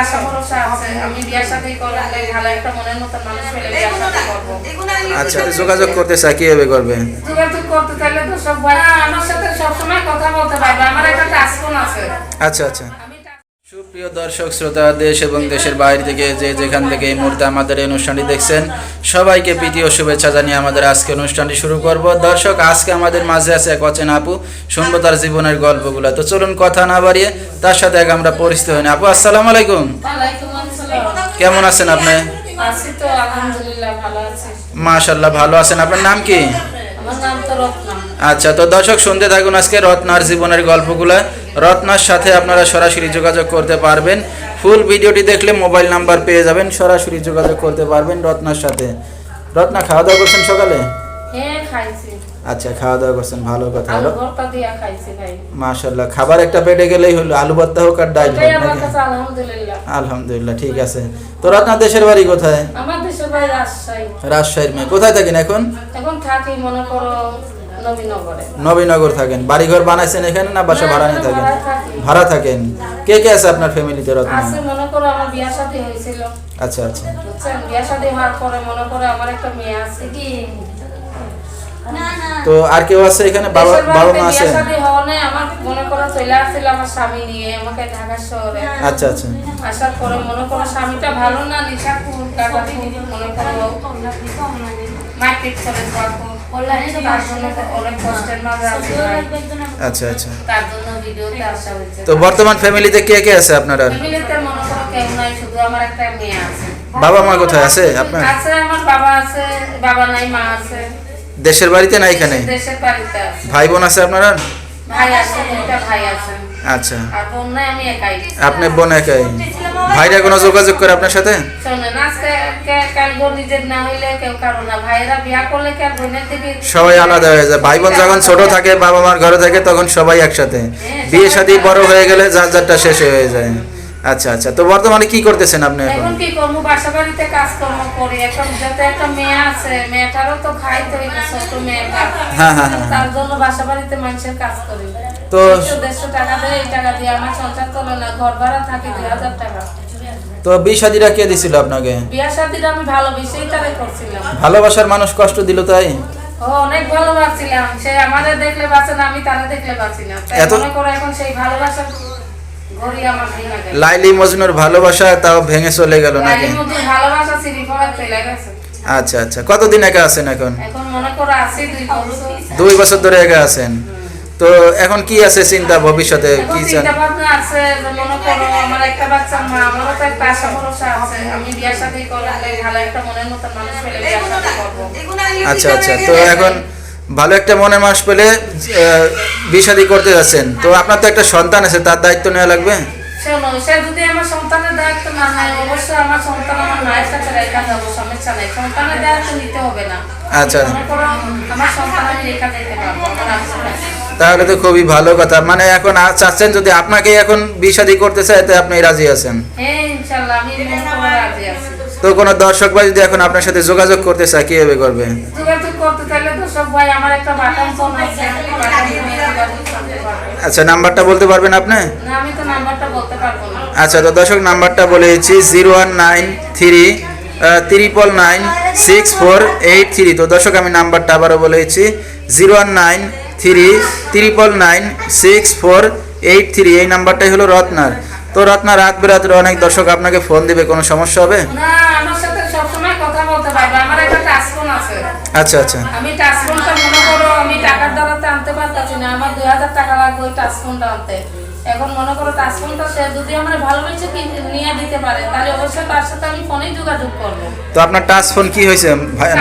আশা ভরসা আছে আমি বিয়ার সাথে করলে ভালো একটা মনের মতো মানুষ পেলে বিয়ার সাথে করব। আচ্ছা যোগাযোগ করতে চাই কীভাবে করবে? যোগাযোগ করতে চাইলে তো সব আমার সাথে সবসময় কথা বলতে পারবে আমার একটা আছে। আচ্ছা আচ্ছা। সুপ্রিয় দর্শক শ্রোতা দেশ এবং দেশের বাইরে থেকে যে যেখান থেকে এই মুহূর্তে আমাদের এই অনুষ্ঠানটি দেখছেন সবাইকে প্রীতি ও শুভেচ্ছা জানিয়ে আমাদের আজকে অনুষ্ঠানটি শুরু করব। দর্শক আজকে আমাদের মাঝে আছে এক অচেনা আপু। শুনব তার জীবনের গল্পগুলো। তো চলুন কথা না বাড়িয়ে তার সাথে এক আমরা পরিচিত হই আপু আসসালামু আলাইকুম। কেমন আছেন আপনি? মাশাল্লাহ ভালো আছেন। আপনার নাম কি? আচ্ছা তো দর্শক শুনতে থাকুন আজকে রত্নার জীবনের গল্পগুলো। রত্নার সাথে আপনারা সরাসরি যোগাযোগ করতে পারবেন। ফুল ভিডিওটি দেখলে মোবাইল নাম্বার পেয়ে যাবেন সরাসরি যোগাযোগ করতে পারবেন রত্নার সাথে। রত্না খাওয়া দাওয়া করছেন সকালে? হ্যাঁ আচ্ছা খাওয়া দাওয়া করছেন ভালো কথা হলো। মাশাল্লাহ খাবার একটা পেটে গেলেই হলো আলু ভর্তা হোক আর নাকি? আলহামদুলিল্লাহ। ঠিক আছে। তো রত্না দেশের বাড়ি কোথায়? আমার দেশের ভাই রাজশাহী। রাজশাহীর মেয়ে কোথায় থাকেন এখন? এখন থাকি মনে করো নবীনগরে। নবীনগর থাকেন। বাড়িঘর বানাইছেন এখানে না বাসা ভাড়া নিয়ে থাকেন? ভাড়া থাকেন। কে কে আছে আপনার ফ্যামিলিতে রত্না? আছে মনে করো আমার বিয়া শাদী হয়েছিল। আচ্ছা আচ্ছা। বুঝছেন? বিয়া শাদী হওয়ার পরে মনে করো আমার একটা মেয়ে আছে কি? তো আর কেউ আছে এখানে? বাবা বাবা মা আছে? আমার মনে করো চলে আসছিল আমার স্বামী নিয়ে আমাকে ঢাকা শহরে। আচ্ছা আচ্ছা। আসার পরে মনে করো স্বামীটা ভালো না নিশা টাকা খুব মনে করো মারপিট করে আছি ভাই। আচ্ছা আচ্ছা। তার জন্য ভিডিওতে আসা হয়েছে। তো বর্তমান ফ্যামিলিতে কে কে আছে আপনার? বাবা মা কোথায় আছে আপনার? আমার বাবা আছে বাবা নাই মা আছে। দেশের বাড়িতে না এখানে? দেশের বাড়িতে আছে। ভাই বোন আছে আপনার? আর? ভাই আছে ভাই আছে। আচ্ছা। আর বোন নাই আমি একাই আপনি বোন একাই? ভাইরা কোনো যোগাযোগ করে আপনার সাথে? সবাই আলাদা হয়ে যায়। ভাই বোন যখন ছোট থাকে বাবা মার ঘরে থাকে তখন সবাই একসাথে। বিয়ে শাদী বড় হয়ে গেলে যার যারটা শেষ হয়ে যায়। আচ্ছা আচ্ছা। তো বর্তমানে কি করতেছেন আপনি এখন? এখন কি করব? বাসা বাড়িতে কাজকর্ম করি। এখন যাতে একটা মেয়ে আছে মেয়েটারও তো খাইতে হইবে ছোট মেয়েটা। হ্যাঁ, হ্যাঁ, হ্যাঁ। তার জন্য বাসা বাড়িতে মানুষের কাজ করি। তো- দেড়শো টাকা দেয় এই টাকা দিয়ে আমার সংসার চলে না। ঘর ভাড়া থাকে দুই হাজার টাকা। তো বিয়ে শাদীরা কে দিছিল আপনাকে? বিয়া শাদিটা আমি ভালোবেসেই তারে করছিলাম। ভালোবাসার মানুষ কষ্ট দিল তাই? ও অনেক ভালোবাসছিলাম। সে আমাদের দেখলে বাঁচে না আমি তারা দেখলে বাঁচি না। এত- করে এখন সেই ভালোবাসার লাইলি মজনুর ভালোবাসা তাও ভেঙে চলে গেল নাকি? আচ্ছা আচ্ছা। কতদিন একা আছেন এখন? এখন মনে করো আছি দুই বছর। ধরে একা আছেন। তো এখন কি আছে চিন্তা ভবিষ্যতে? কি চান? চিন্তা ভাবনা আছে মনে করো আমার একটা বাচ্চা মা আমারও তো একটা আশা ভরসা আছে। আমি বিয়ার সাথে করলে ভালো একটা মনের মতো মানুষ পেলে বিয়ার সাথে করব। আচ্ছা আচ্ছা। তো এখন ভালো একটা মনের মাস পেলে বিষাদি করতে যাচ্ছেন। তো আপনার তো একটা সন্তান আছে তার দায়িত্ব নেওয়া লাগবে? যদি আমার সন্তানের দায়িত্ব না নেয় অবশ্যই আমার সন্তান আমার মায়ের সাথে রেখা যাব সমস্যা নেই সন্তানের দায়িত্ব নিতে হবে না। আচ্ছা। আমার সন্তান আমি রেখা দিতে পারব আমার আশা আছে। তাহলে তো খুবই ভালো কথা। মানে এখন চাচ্ছেন যদি আপনাকে এখন বিষাদি করতে চায় তো আপনি রাজি আছেন? হ্যাঁ মনে তো কোনো দর্শক ভাই যদি এখন আপনার সাথে যোগাযোগ করতে চায় কীভাবে করবে? করতে চাইলে তো সব ভাই আমার একটা বাটন ফোন আছে বাটন ফোনে যোগাযোগ করতে পারবে। আচ্ছা নাম্বারটা বলতে পারবেন আপনি? না আমি তো নাম্বারটা বলতে পারব না। আচ্ছা তো দর্শক নাম্বারটা বলে দিচ্ছি zero one nine three triple nine six four eight three তো দর্শক আমি নাম্বারটা আবারও বলে দিচ্ছি zero one nine three triple nine six four eight three এই নাম্বারটাই হলো রত্নার। তো রত্না রাত বেরাত্রে অনেক দর্শক আপনাকে ফোন দিবে কোনো সমস্যা হবে? না আমার সাথে সবসময় কথা বলতে পারবে। আছে। আচ্ছা আচ্ছা। আমি টাচফোনটা মনে করো আমি টাকার দ্বারাতে আনতে পারতাছি না আমার দুই হাজার টাকা লাগবে ওই টাচফোনটা আনতে। এখন মনে করো টাচফোনটা সে যদি আমার ভালোবেসে নিয়ে দিতে পারে তাহলে অবশ্যই তার সাথে আমি ফোনেই যোগাযোগ করব। তো আপনার টাচ ফোন কি হয়েছে?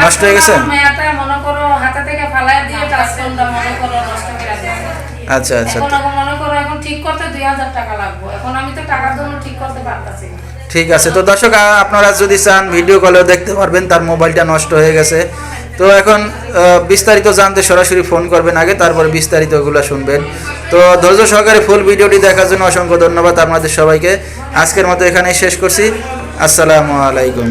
নষ্ট হয়ে গেছে? মেয়েটা মনে করো হাতে থেকে ফালাই দিয়ে টাচফোনটা মনে করো নষ্ট করে দিয়েছে। আচ্ছা আচ্ছা। ঠিক আছে, তো দর্শক আপনারা যদি চান ভিডিও কলেও দেখতে পারবেন, তার মোবাইলটা নষ্ট হয়ে গেছে। তো এখন বিস্তারিত জানতে সরাসরি ফোন করবেন আগে, তারপরে বিস্তারিতগুলো শুনবেন। তো ধৈর্য সহকারে ফুল ভিডিওটি দেখার জন্য অসংখ্য ধন্যবাদ আপনাদের সবাইকে। আজকের মতো এখানেই শেষ করছি। আসসালামু আলাইকুম।